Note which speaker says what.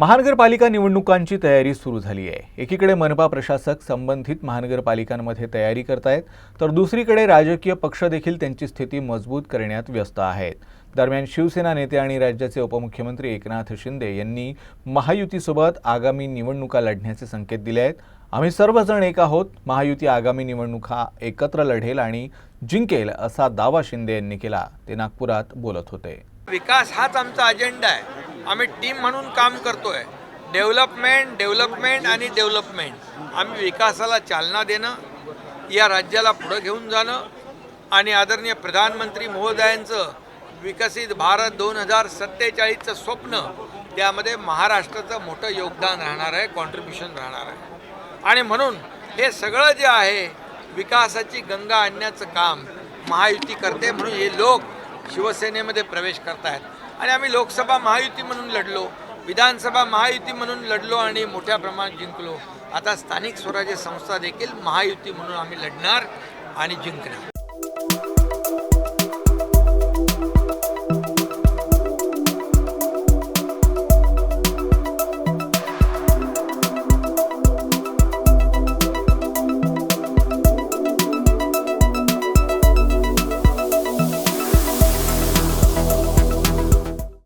Speaker 1: महानगरपालिका निवडणुकांची तयारी सुरू झाली आहे. एकीकडे मनपा प्रशासक संबंधित महानगरपालिकांमध्ये तयारी करतायत तर दुसरीकडे राजकीय पक्ष देखील त्यांची स्थिती मजबूत करण्यात व्यस्त आहेत. दरम्यान शिवसेना नेते आणि राज्याचे उपमुख्यमंत्री एकनाथ शिंदे यांनी महायुतीसोबत आगामी निवडणुका लढण्याचे संकेत दिले आहेत. आम्ही सर्वजण एक आहोत. महायुती आगामी निवडणुका एकत्र लढेल आणि जिंकेल असा दावा शिंदे यांनी केला. ते नागपुरात बोलत होते.
Speaker 2: विकास हाच आमचा अजेंडा आहे. आम्ही टीम म्हणून काम करतोय. डेव्हलपमेंट डेव्हलपमेंट आणि डेव्हलपमेंट. आम्ही विकासाला चालना देणं या राज्याला पुढं घेऊन जाणं आणि आदरणीय प्रधानमंत्री महोदयांचं विकसित भारत दोन हजार सत्तेचाळीसचं स्वप्न त्यामध्ये महाराष्ट्राचं मोठं योगदान राहणार आहे कॉन्ट्रीब्युशन राहणार आहे. आणि म्हणून हे सगळं जे आहे विकासाची गंगा आणण्याचं काम महायुती करते म्हणून हे लोक शिवसेनेमध्ये प्रवेश करत आहेत आणि आम्ही लोकसभा महायुती म्हणून लढलो विधानसभा महायुती म्हणून लढलो आणि मोठ्या प्रमाणात जिंकलो. आता स्थानिक स्वराज्य संस्था देखील महायुती म्हणून आम्ही लढणार आणि जिंकणार.